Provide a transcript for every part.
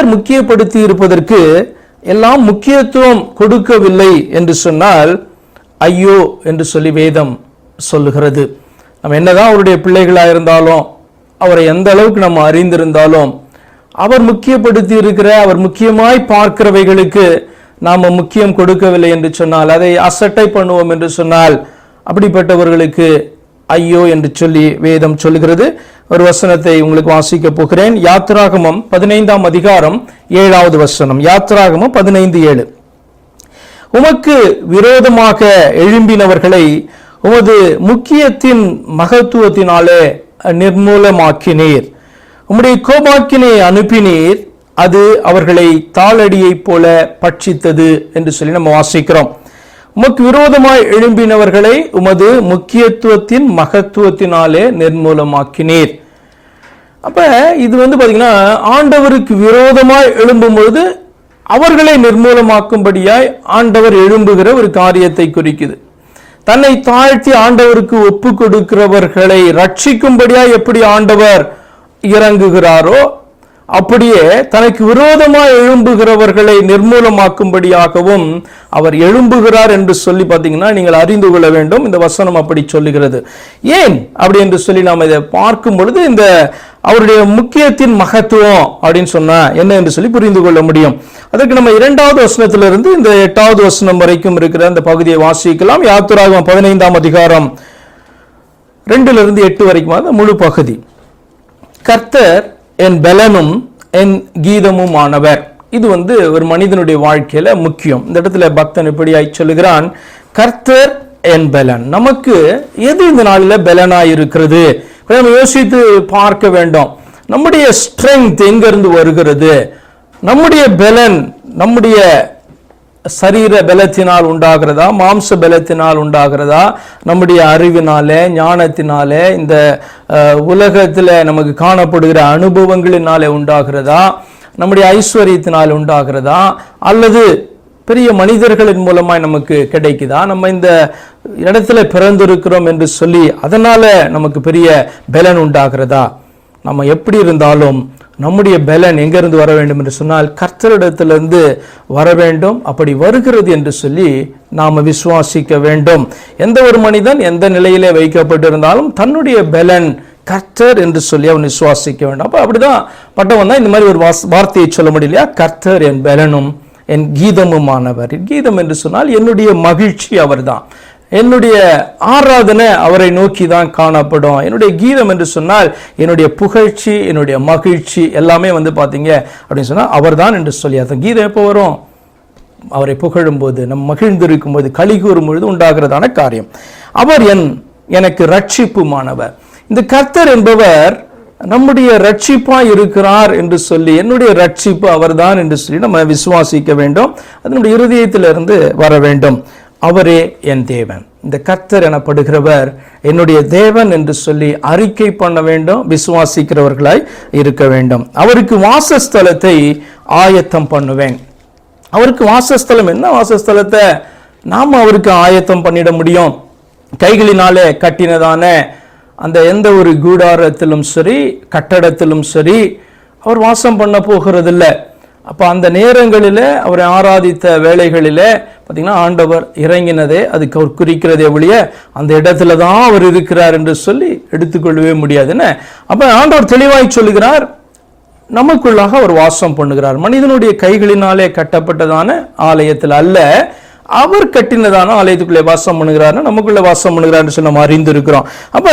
கர்த்தர் முக்கியப்படுத்தி இருப்பதற்கு எல்லாம் முக்கியத்துவம் கொடுக்கவில்லை என்று சொன்னால் ஐயோ என்று சொல்லி வேதம் சொல்லுகிறது. நம்ம என்னதான் அவருடைய பிள்ளைகளாக இருந்தாலும் அவரை எந்த அளவுக்கு நம்ம அறிந்திருந்தாலும் அவர் முக்கியப்படுத்தி இருக்கிற அவர் முக்கியமாய் பார்க்கிறவைகளுக்கு நாம முக்கியம் கொடுக்கவில்லை என்று சொன்னால் அதை அசட்டை பண்ணுவோம் என்று சொன்னால் அப்படிப்பட்டவர்களுக்கு ஐயோ என்று சொல்லி வேதம் சொல்லுகிறது. ஒரு வசனத்தை உங்களுக்கு வாசிக்க போகிறேன். யாத்ராகமம் பதினைந்தாம் அதிகாரம் ஏழாவது வசனம். யாத்ராகமம் பதினைந்து ஏழு. உமக்கு விரோதமாக எழும்பினவர்களை உமது முக்கியத்தின் மகத்துவத்தினாலே நிர்மூலமாக்கினீர். உம்முடைய கோபாக்கினை அனுப்பினீர். அது அவர்களை தாளடியைப் போல பட்சித்தது என்று சொல்லி நம்ம வாசிக்கிறோம். உமக்கு விரோதமாய் எழும்பினவர்களை உமது முக்கியத்துவத்தின் மகத்துவத்தினாலே நிர்மூலமாக்கினீர். அப்ப இது வந்து பாத்தீங்கன்னா ஆண்டவருக்கு விரோதமாய் எழும்பும் பொழுது அவர்களை நிர்மூலமாக்கும்படியாய் ஆண்டவர் எழும்புகிற ஒரு காரியத்தை குறிக்குது. தன்னை தாழ்த்தி ஆண்டவருக்கு ஒப்பு கொடுக்கிறவர்களை ரட்சிக்கும்படியாய் எப்படி ஆண்டவர் இறங்குகிறாரோ அப்படியே தனக்கு விரோதமாக எழும்புகிறவர்களை நிர்மூலமாக்கும்படியாகவும் அவர் எழும்புகிறார் என்று சொல்லி பார்த்தீங்கன்னா நீங்கள் அறிந்து கொள்ள வேண்டும். இந்த வசனம் அப்படி சொல்லுகிறது. ஏன் அப்படி என்று சொல்லி நாம் இதை பார்க்கும் பொழுது இந்த அவருடைய முக்கியத்தின் மகத்துவம் அப்படின்னு சொன்னா என்ன என்று சொல்லி புரிந்து கொள்ள முடியும். அதற்கு நம்ம இரண்டாவது வசனத்திலிருந்து இந்த எட்டாவது வசனம் வரைக்கும் இருக்கிற அந்த பகுதியை வாசிக்கலாம். யாத்திராகம் பதினைந்தாம் அதிகாரம் ரெண்டுல இருந்து எட்டு வரைக்கும் அந்த முழு பகுதி. கர்த்தர் என் பலனும் என் கீதமும் ஆனவர் இது வந்து ஒரு மனிதனுடைய வாழ்க்கையில முக்கியம். இந்த இடத்துல பக்தன் இப்படியாய் சொல்லுகிறான்? கர்த்தர் என் பலன். நமக்கு எது இந்த நாளில் பலனாய் இருக்கிறது? நம்ம யோசித்து பார்க்க வேண்டும். நம்முடைய ஸ்ட்ரென்த் எங்கிருந்து வருகிறது? நம்முடைய பலன் நம்முடைய சரீர பலத்தினால் உண்டாகிறதா? மாம்ச பலத்தினால் உண்டாகிறதா? நம்முடைய அறிவினாலே ஞானத்தினாலே இந்த உலகத்தில் நமக்கு காணப்படுகிற அனுபவங்களினாலே உண்டாகிறதா? நம்முடைய ஐஸ்வர்யத்தினால் உண்டாகிறதா? அல்லது பெரிய மனிதர்களின் மூலமாய் நமக்கு கிடைக்குதா? நம்ம இந்த இடத்துல பிறந்திருக்கிறோம் என்று சொல்லி அதனால நமக்கு பெரிய பலன் உண்டாகிறதா? நம்ம எப்படி இருந்தாலும் நம்முடைய பலன் எங்கிருந்து வர வேண்டும் என்று சொன்னால் கர்த்தரிடத்திலிருந்து வர வேண்டும். அப்படி வருகிறது என்று சொல்லி நாம் விசுவாசிக்க வேண்டும். எந்த ஒரு மனிதன் எந்த நிலையிலே வைக்கப்பட்டிருந்தாலும் தன்னுடைய பலன் கர்த்தர் என்று சொல்லி அவன் விசுவாசிக்க வேண்டும். அப்போ அப்படிதான் பட்டவன் தான் இந்த மாதிரி ஒரு வாஸ் வார்த்தையை சொல்ல முடியலையா கர்த்தர் என் பலனும் என் கீதமுமானவர். கீதம் என்று சொன்னால் என்னுடைய மகிழ்ச்சி அவர்தான். என்னுடைய ஆராதனை அவரை நோக்கி தான் காணப்படும். என்னுடைய கீதம் என்று சொன்னால் என்னுடைய புகழ்ச்சி என்னுடைய மகிழ்ச்சி எல்லாமே வந்து பார்த்தீங்க அப்படின்னு சொன்னால் அவர்தான் என்று சொல்லி அந்த கீதம் எப்போ வரும்? அவரை புகழும்போது நம் மகிழ்ந்திருக்கும் போது களி கூறும் பொழுது உண்டாகிறதான காரியம். அவர் என் எனக்கு ரட்சிப்புமானவர். இந்த கர்த்தர் என்பவர் நம்முடைய ரட்சிப்பாக இருக்கிறார் என்று சொல்லி என்னுடைய ரட்சிப்பு அவர்தான் என்று சொல்லி நம்ம விசுவாசிக்க வேண்டும். அதனுடைய இருதயத்திலிருந்து வர வேண்டும். அவரே என் தேவன். இந்த கர்த்தர் எனப்படுகிறவர் என்னுடைய தேவன் என்று சொல்லி அறிக்கை பண்ண வேண்டும் விசுவாசிக்கிறவர்களாய் இருக்க வேண்டும். அவருக்கு வாசஸ்தலத்தை ஆயத்தம் பண்ணுவேன். அவருக்கு வாசஸ்தலம் என்ன வாசஸ்தலத்தை? நாம் அவருக்கு ஆயத்தம் பண்ணிட முடியும். கைகளினாலே கட்டினதான அந்த எந்த ஒரு கூடாரத்திலும் சரி கட்டடத்திலும் சரி அவர் வாசம் பண்ண போகிறதில்ல. அப்போ அந்த நேரங்களில் அவரை ஆராதித்த வேலைகளில் பார்த்திங்கன்னா ஆண்டவர் இறங்கினதே அதுக்கு அவர் குறிக்கிறதே ஒழிய அந்த இடத்துல தான் அவர் இருக்கிறார் என்று சொல்லி எடுத்துக்கொள்ளவே முடியாது. என்ன? அப்போ ஆண்டவர் தெளிவாய் சொல்லுகிறார் நமக்குள்ளாக அவர் வாசம் பண்ணுகிறார். மனிதனுடைய கைகளினாலே கட்டப்பட்டதான ஆலயத்தில் அல்ல அவர் கட்டினதான ஆலயத்துக்குள்ளே வாசம் பண்ணுகிறாருன்னு நமக்குள்ளே வாசம் பண்ணுகிறார்னு சொல்லி நம்ம அறிந்திருக்கிறோம். அப்ப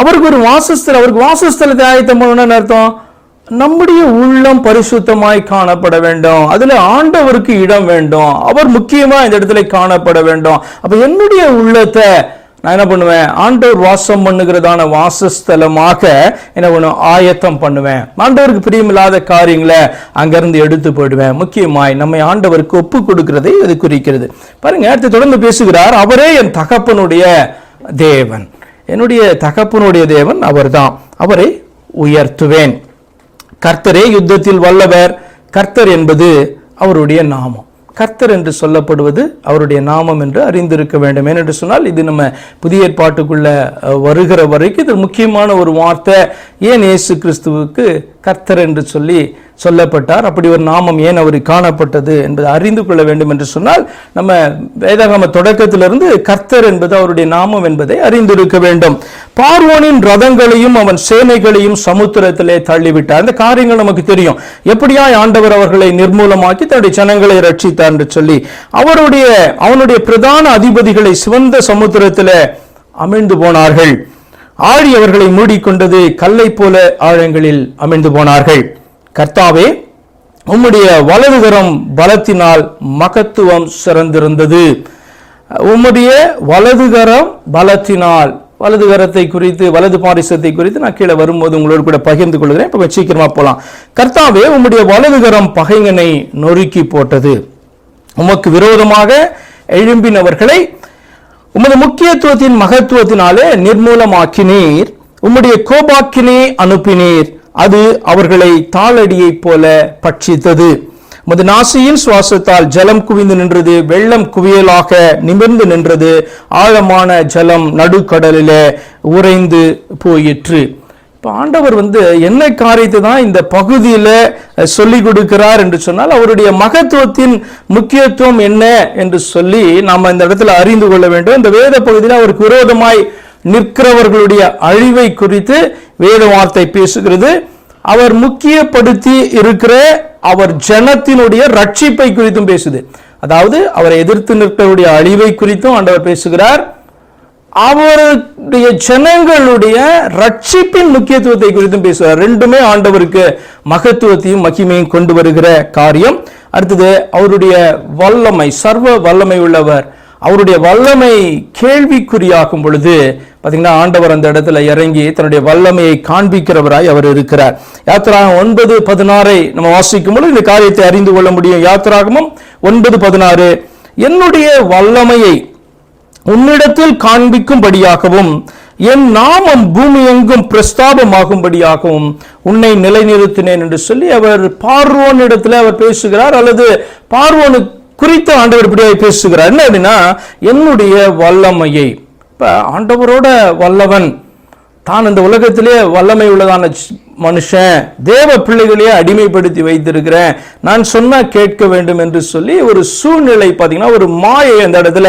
அவருக்கு ஒரு வாசஸ்தலம் அவருக்கு வாசஸ்தலத்தை ஆயத்தம் பண்ணணும்னு அர்த்தம்? நம்முடைய உள்ளம் பரிசுத்தமாய் காணப்பட வேண்டும். அதுல ஆண்டவருக்கு இடம் வேண்டும். அவர் முக்கியமா இந்த இடத்துல காணப்பட வேண்டும். அப்ப என்னுடைய உள்ளத்தை நான் என்ன பண்ணுவேன்? ஆண்டவர் வாசம் பண்ணுகிறதான வாசஸ்தலமாக என்ன பண்ணுவேன்? ஆயத்தம் பண்ணுவேன். ஆண்டவருக்கு பிரியமில்லாத காரியங்களை அங்கிருந்து எடுத்து போயிடுவேன். முக்கியமாய் நம்மை ஆண்டவருக்கு ஒப்பு கொடுக்கிறதை இது குறிக்கிறது. பாருங்க அடுத்து தொடர்ந்து பேசுகிறார் அவரே என் தகப்பனுடைய தேவன். என்னுடைய தகப்பனுடைய தேவன் அவர்தான். அவரை உயர்த்துவேன். கர்த்தரே யுத்தத்தில் வல்லவர். கர்த்தர் என்பது அவருடைய நாமம். கர்த்தர் என்று சொல்லப்படுவது அவருடைய நாமம் என்று அறிந்திருக்க வேண்டும். ஏனென்று சொன்னால் இது நம்ம புதிய ஏற்பாட்டுக்குள்ள வருகிற வரைக்கும் இது முக்கியமான ஒரு வார்த்தை. ஏன் இயேசு கிறிஸ்துவுக்கு கர்த்தர் என்று சொல்லி சொல்லப்பட்டார். அப்படி ஒரு நாமம் ஏன் அவர் காணப்பட்டது என்பதை அறிந்து கொள்ள வேண்டும் என்று சொன்னால் நம்ம வேதாகம தொடக்கத்திலிருந்து கர்த்தர் என்பது அவருடைய நாமம் என்பதை அறிந்திருக்க வேண்டும். பார்வோனின் ரதங்களையும் அவன் சேனைகளையும் சமுத்திரத்திலே தள்ளிவிட்டார். அந்த காரியங்கள் நமக்கு தெரியும். எப்படியாய் ஆண்டவர் அவர்களை நிர்மூலமாக்கி தன்னுடைய ஜனங்களை ரட்சித்தார் என்று சொல்லி அவருடைய அவனுடைய பிரதான அதிபதிகளை சிவந்த சமுத்திரத்தில் அமிழ்ந்து போனார்கள். ஆழி அவர்களை மூடிக்கொண்டது கல்லை போல ஆழங்களில் அமைந்து போனார்கள். கர்த்தாவே உம்முடைய வலதுகரம் பலத்தினால் மகத்துவம் சிறந்திருந்தது. உம்முடைய வலதுகரம் பலத்தினால் வலதுகரத்தை குறித்து வலது பாரிசத்தை குறித்து நான் கீழே வரும்போது உங்களோடு கூட பகிர்ந்து கொள்கிறேன். இப்போ சீக்கிரமா போகலாம் கர்த்தாவே உம்முடைய வலதுகரம் பகைங்கனை நொறுக்கி போட்டது. உமக்கு விரோதமாக எழும்பினவர்களை உமது முக்கியத்துவத்தின் மகத்துவத்தினாலே நிர்மூலமாக்கினீர். உம்முடைய கோபாக்கினே அனுப்பினீர். அது அவர்களை தாளடியைப் போல பட்சித்தது. உமது நாசியின் சுவாசத்தால் ஜலம் குவிந்து நின்றது வெள்ளம் குவியலாக நிமிர்ந்து நின்றது. ஆழமான ஜலம் நடுக்கடலிலே உறைந்து போயிற்று. இப்போ ஆண்டவர் வந்து என்ன காரியத்தை தான் இந்த பகுதியில் சொல்லி கொடுக்கிறார் என்று சொன்னால் அவருடைய மகத்துவத்தின் முக்கியத்துவம் என்ன என்று சொல்லி நாம் இந்த இடத்துல அறிந்து கொள்ள வேண்டும். இந்த வேத பகுதியில் அவருக்கு விரோதமாய் நிற்கிறவர்களுடைய அழிவை குறித்து வேத வார்த்தை பேசுகிறது. அவர் முக்கியப்படுத்தி இருக்கிற அவர் ஜனத்தினுடைய ரட்சிப்பை குறித்தும் பேசுது. அதாவது அவரை எதிர்த்து நிற்கிறவருடைய அழிவை குறித்தும் ஆண்டவர் பேசுகிறார். அவருடைய ஜனங்களுடைய ரட்சிப்பின் முக்கியத்துவத்தை குறித்தும் பேசுவார். ரெண்டுமே ஆண்டவருக்கு மகத்துவத்தையும் மகிமையும் கொண்டு வருகிற காரியம். அடுத்தது அவருடைய வல்லமை சர்வ வல்லமை உள்ளவர். அவருடைய வல்லமை கேள்விக்குறியாகும் பொழுது பார்த்தீங்கன்னா ஆண்டவர் அந்த இடத்துல இறங்கி தன்னுடைய வல்லமையை காண்பிக்கிறவராய் அவர் இருக்கிறார். யாத்திராகம் ஒன்பது பதினாறை நம்ம வாசிக்கும் பொழுது இந்த காரியத்தை அறிந்து கொள்ள முடியும். யாத்திராகமும் ஒன்பது பதினாறு. என்னுடைய வல்லமையை உன்னிடத்தில் காண்பிக்கும்படியாகவும் என் நாமம் பூமி எங்கும் பிரஸ்தாபமாகும்படியாகவும் உன்னை நிலைநிறுத்தினேன் என்று சொல்லி அவர் பார்வோனிடத்தில் அவர் பேசுகிறார் அல்லது பார்வோனு குறித்த ஆண்டவர் இப்படியாக பேசுகிறார். என்ன அப்படின்னா என்னுடைய வல்லமையை. இப்போ ஆண்டவரோட வல்லவன் தான் இந்த உலகத்திலே வல்லமை உள்ளதான மனுஷன் தேவ பிள்ளைகளையே அடிமைப்படுத்தி வைத்திருக்கிறேன். நான் சொன்னால் கேட்க வேண்டும் என்று சொல்லி ஒரு சூழ்நிலை பார்த்தீங்கன்னா ஒரு மாயை அந்த இடத்துல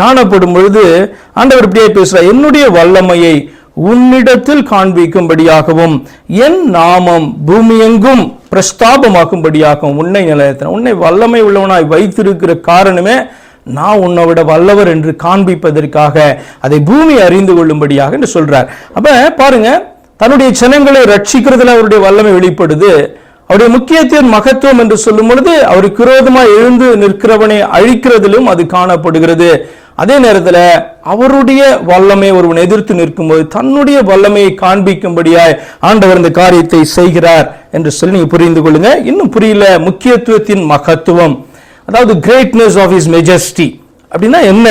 காணப்படும் பொழுது ஆண்டவர் இப்படியே பேசுகிறார் என்னுடைய வல்லமையை உன்னிடத்தில் காண்பிக்கும்படியாகவும் என் நாமம் பூமியெங்கும் பிரஸ்தாபமாக்கும்படியாகவும் உன்னை நிலையத்தின உன்னை வல்லமை உள்ளவனாய் வைத்திருக்கிற காரணமே நான் உன்னை விட வல்லவர் என்று காண்பிப்பதற்காக அதை பூமி அறிந்து கொள்ளும்படியாக என்று சொல்றார். அப்ப பாருங்க தன்னுடைய ஜனங்களை ரட்சிக்கிறதுல அவருடைய வல்லமை வெளிப்படுது. அவருடைய முக்கியத்தின் மகத்துவம் என்று சொல்லும் பொழுது அவருக்கு விரோதமாக எழுந்து நிற்கிறவனை அழிக்கிறதிலும் அது காணப்படுகிறது. அதே நேரத்தில் அவருடைய வல்லமை ஒருவன் எதிர்த்து நிற்கும்போது தன்னுடைய வல்லமையை காண்பிக்கும்படியாய் ஆண்டவர் இந்த காரியத்தை செய்கிறார் என்று சொல்லி நீங்க புரிந்து கொள்ளுங்க. இன்னும் புரியல முக்கியத்துவத்தின் மகத்துவம். அதாவது கிரேட்னஸ் ஆஃப் இஸ் மெஜஸ்டி அப்படின்னா என்ன?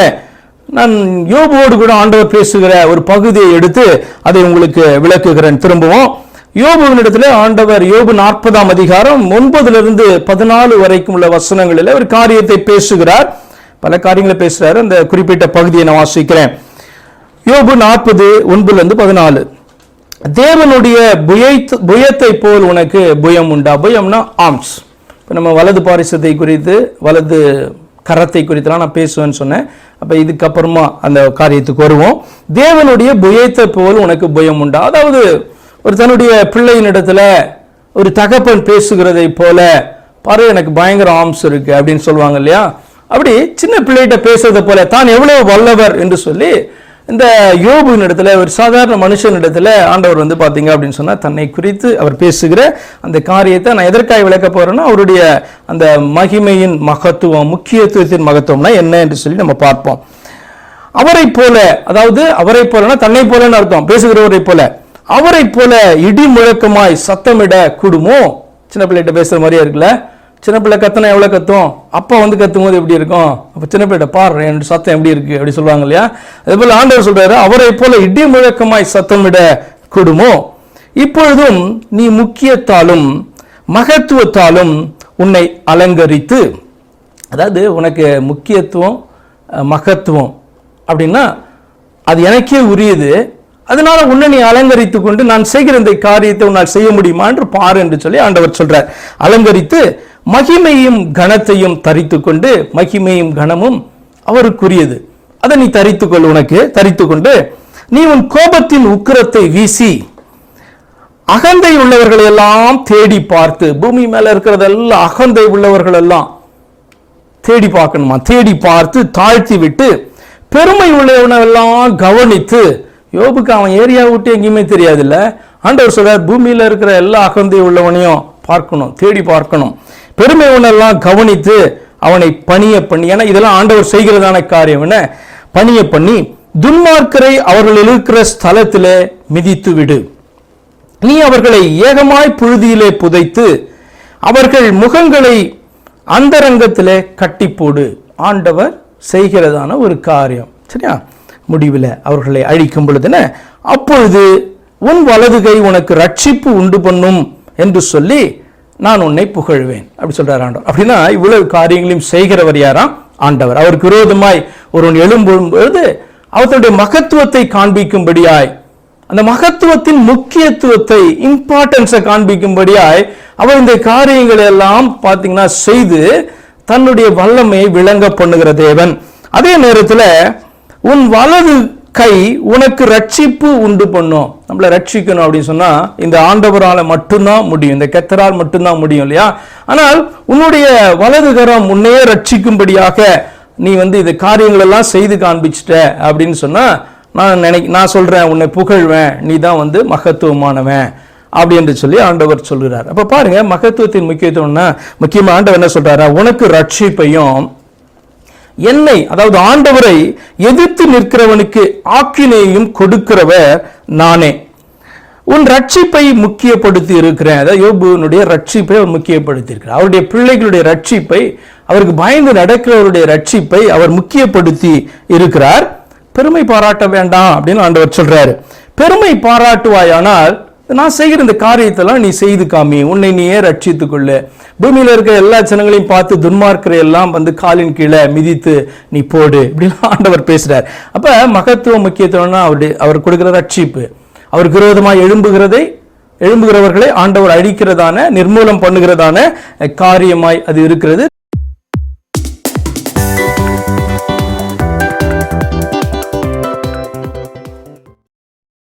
நான் யோபுவோடு கூட ஆண்டவர் பேசுகிற ஒரு பகுதியை எடுத்து அதை உங்களுக்கு விளக்குகிறேன். திரும்பவும். யோபுவினிடத்தில் ஆண்டவர் யோபு நாற்பதாம் அதிகாரம் ஒன்பதுல இருந்து பதினாலு வரைக்கும் உள்ள வசனங்களில் ஒரு காரியத்தை பேசுகிறார். பல காரியங்களை பேசுறாரு. அந்த குறிப்பிட்ட பகுதியை நான் வாசிக்கிறேன். யோபு நாற்பது ஒன்பதுல இருந்து பதினாலு. தேவனுடைய புயத்து புயத்தை போல் உனக்கு புயம் உண்டா? புயம்னா ஆர்ம்ஸ் இப்போ நம்ம வலது பாரிசத்தை குறித்து வலது கரத்தை குறித்துலாம் நான் பேசுவேன்னு சொன்னேன். அப்போ இதுக்கப்புறமா அந்த காரியத்துக்கு வருவோம். தேவனுடைய புயத்தை போல் உனக்கு புயம் உண்டா? அதாவது ஒரு தன்னுடைய பிள்ளையின் இடத்துல ஒரு தகப்பன் பேசுகிறதை போல பாரு எனக்கு பயங்கர ஆர்ம்ஸ் இருக்கு அப்படின்னு சொல்லுவாங்க இல்லையா? அப்படி சின்ன பிள்ளைகிட்ட பேசுறதை போல தான் எவ்வளவு வல்லவர் என்று சொல்லி இந்த யோபுவின் இடத்துல ஒரு சாதாரண மனுஷன் இடத்துல ஆண்டவர் வந்து பார்த்தீங்க அப்படின்னு சொன்னால் தன்னை குறித்து அவர் பேசுகிற அந்த காரியத்தை நான் எதற்காக விளக்க போகிறேன்னா அவருடைய அந்த மகிமையின் மகத்துவம் முக்கியத்துவத்தின் மகத்துவம்னா என்ன என்று சொல்லி நம்ம பார்ப்போம். அவரை போல அதாவது அவரை போலனா தன்னை போலன்னு அர்த்தம் பேசுகிறவரை போல. அவரை போல இடி முழக்கமாய் சத்தமிட கூடுமோ? சின்ன பிள்ளைகிட்ட பேசுகிற மாதிரியே இருக்குல்ல? சின்ன பிள்ளை கத்துனா எவ்வளோ கத்தும்? அப்பா வந்து கத்தும் போது எப்படி இருக்கும்? அப்போ சின்ன பிள்ளைகிட்ட பாரு என் சத்தம் எப்படி இருக்கு? அப்படி சொல்லுவாங்க இல்லையா? அதே போல் ஆண்டவர் சொல்றாரு அவரை போல இடி முழக்கமாய் சத்தமிட கூடுமோ? இப்பொழுதும் நீ முக்கியத்தாலும் மகத்துவத்தாலும் உன்னை அலங்கரித்து அதாவது உனக்கு முக்கியத்துவம் மகத்துவம் அப்படின்னா அது எனக்கே உரியது அதனால உன்னை நீ அலங்கரித்து கொண்டு நான் செய்கிற இந்த காரியத்தை உன்னால் செய்ய முடியுமா என்று பாரு என்று சொல்லி ஆண்டவர் சொல்றார். அலங்கரித்து மகிமையும் கனத்தையும் தரித்து கொண்டு மகிமையும் கனமும் அவருக்குரியது. அதை நீ தரித்துக்கொள் உனக்கு. தரித்து கொண்டு நீ உன் கோபத்தின் உக்கிரத்தை வீசி அகந்தை உள்ளவர்களை எல்லாம் தேடி பார்த்து பூமி மேல இருக்கிறதெல்லாம் அகந்தை உள்ளவர்கள் எல்லாம் தேடி பார்க்கணுமா? தேடி பார்த்து தாழ்த்தி விட்டு பெருமை உள்ளவனெல்லாம் கவனித்து யோபுக்கு அவன் ஏரியா விட்டு எங்கேயுமே தெரியாதுல்ல. ஆண்டவர் சொல்றார் பூமியில் இருக்கிற எல்லா அகந்தை உள்ளவனையும் பார்க்கணும் தேடி பார்க்கணும். பெருமை உள்ளவனெல்லாம் கவனித்து அவனை பணிய பண்ணி ஏன்னா இதெல்லாம் ஆண்டவர் செய்கிறதான காரியம் என்ன? பணிய பண்ணி துன்மார்க்கரை அவர்கள் இருக்கிற ஸ்தலத்திலே மிதித்து விடு. நீ அவர்களை ஏகமாய் புழுதியிலே புதைத்து அவர்கள் முகங்களை அந்தரங்கத்திலே கட்டி போடு ஆண்டவர் செய்கிறதான ஒரு காரியம். சரியா? முடிவில் அவர்களை அழிக்கும் பொழுதுன அப்பொழுது உன் வலது கை உனக்கு ரட்சிப்பு உண்டு பண்ணும் என்று சொல்லி நான் உன்னை புகழ்வேன். அப்படி சொல்றார் ஆண்டவர். அப்படின்னா இவ்வளவு காரியங்களையும் செய்கிறவர் யாராம் ஆண்டவர். அவருக்கு விரோதமாய் ஒருவன் எழும்பொழுது அவர்களுடைய மகத்துவத்தை காண்பிக்கும்படியாய் அந்த மகத்துவத்தின் முக்கியத்துவத்தை இம்பார்ட்டன்ஸை காண்பிக்கும்படியாய் அவர் இந்த காரியங்களை எல்லாம் பார்த்தீங்கன்னா செய்து தன்னுடைய வல்லமையை விளங்க பண்ணுகிற தேவன். அதே நேரத்தில் உன் வலது கை உனக்கு ரட்சிப்பு உண்டு பண்ணும். நம்மளை ரட்சிக்கணும் அப்படின்னு சொன்னா இந்த ஆண்டவரால் மட்டும்தான் முடியும். இந்த கெத்தரால் மட்டும்தான் முடியும் இல்லையா? ஆனால் உன்னுடைய வலது கரம் உன்னையே ரட்சிக்கும்படியாக நீ வந்து இந்த காரியங்கள் எல்லாம் செய்து காண்பிச்சிட்ட அப்படின்னு சொன்னா நான் நினை நான் சொல்றேன் உன்னை புகழ்வேன் நீ தான் வந்து மகத்துவமானவன் அப்படி என்று சொல்லி ஆண்டவர் சொல்கிறார். அப்போ பாருங்க மகத்துவத்தின் முக்கியத்துவம்னா முக்கியமாக ஆண்டவர் என்ன சொல்றாரா? உனக்கு ரட்சிப்பையும் என்னை அதாவது ஆண்டவரை எதிர்த்து நிற்கிறவனுக்கு ஆக்கினையும் கொடுக்கிறவர் நானே. உன் ரட்சிப்பை முக்கியப்படுத்தி இருக்கிறேன். அதாவது யோபுனுடைய ரட்சிப்பை அவர் முக்கியப்படுத்தி இருக்கிறார் அவருடைய பிள்ளைகளுடைய ரட்சிப்பை அவருக்கு பயந்து நடக்கிறவருடைய ரட்சிப்பை அவர் முக்கியப்படுத்தி இருக்கிறார். பெருமை பாராட்ட வேண்டாம் அப்படின்னு ஆண்டவர் சொல்றாரு. பெருமை பாராட்டுவாயானால் நான் செய்கிற இந்த காரியத்தெல்லாம் நீ செய்து காமி. உன்னை நீயே ரட்சித்துக் கொள்ளு பூமியில இருக்கிற எல்லா ஜனங்களையும் பார்த்து துன்மார்க்கரை எல்லாம் வந்து காலின் கீழே மிதித்து நீ போடு. இப்படின்னு ஆண்டவர் பேசுறார். அப்ப மகத்துவம் முக்கியத்துவம்னா அவருடைய அவர் கொடுக்கிற ரட்சிப்பு. அவருக்கு விரோதமாக எழும்புகிறதை எழும்புகிறவர்களை ஆண்டவர் அழிக்கிறதான நிர்மூலம் பண்ணுகிறதான காரியமாய் அது இருக்கிறது.